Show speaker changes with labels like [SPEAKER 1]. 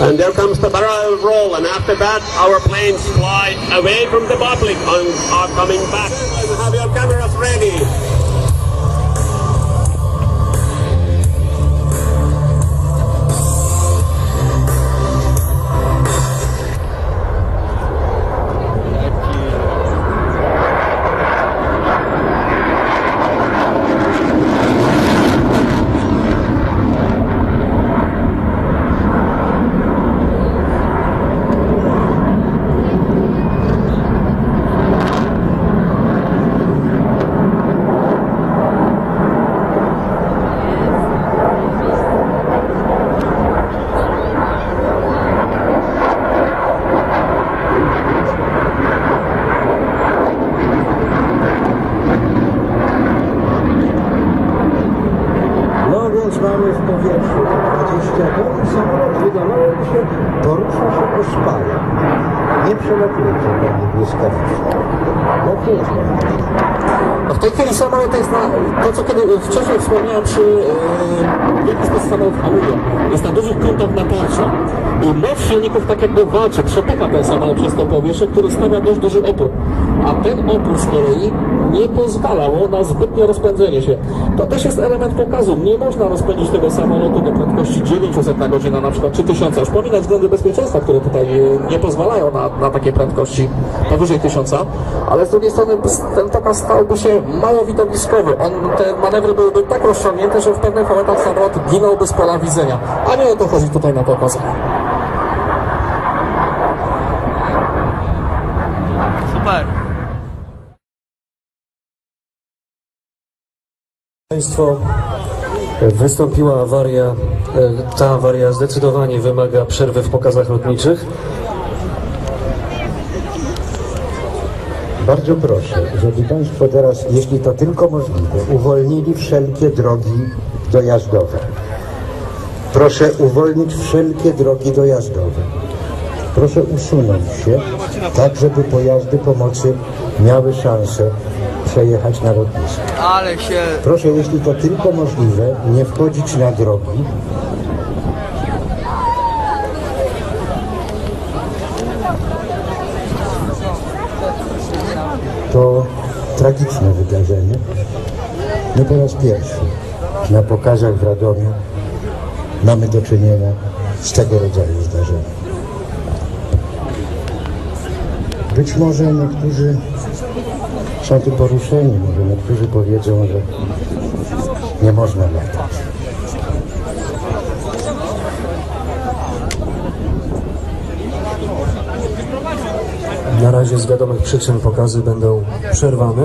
[SPEAKER 1] And there comes the barrel roll, and after that, our planes fly away from the public and are coming back. Have your cameras ready.
[SPEAKER 2] 20 ton i samolot wydawało mi się porusza się po szpale. Nie przelatuje panie błyskawicznie.
[SPEAKER 3] No w tej chwili samolot jest na, to co kiedy wcześniej wspomniałem przy yy, w jaki sposób samolot hamuje. Jest na dużych kątach natarcia i moc silników tak jakby walczy, przepycha ten samolot przez to powietrze, który stawia dość duży opór. A ten opór z kolei nie pozwalał na zbytnie rozpędzenie się. To też jest element pokazu. Nie można rozpędzić tego samolotu do prędkości 900 na godzinę, na przykład 3000. Już pominąć względy bezpieczeństwa, które tutaj e, nie pozwalają na, na takie prędkości powyżej 1000, ale z drugiej strony ten pokaz stałby się mało widowiskowy. On, te manewry byłyby tak rozciągnięte, że w pewnych momentach samolot ginąłby z pola widzenia. A nie o to chodzi tutaj na pokazach.
[SPEAKER 4] Super.
[SPEAKER 5] Państwo, wystąpiła awaria. E, Ta awaria zdecydowanie wymaga przerwy w pokazach lotniczych.
[SPEAKER 2] Bardzo proszę, żeby Państwo teraz, jeśli to tylko możliwe, uwolnili wszelkie drogi dojazdowe. Proszę uwolnić wszelkie drogi dojazdowe. Proszę usunąć się, tak żeby pojazdy pomocy miały szansę przejechać na lotnisko. Proszę, jeśli to tylko możliwe, nie wchodzić na drogi. To tragiczne wydarzenie. My po raz pierwszy na pokazach w Radomiu mamy do czynienia z tego rodzaju zdarzeniem. Być może niektórzy są tym poruszeni, może niektórzy powiedzą, że nie można latać.
[SPEAKER 5] Na razie z wiadomych przyczyn pokazy będą przerwane.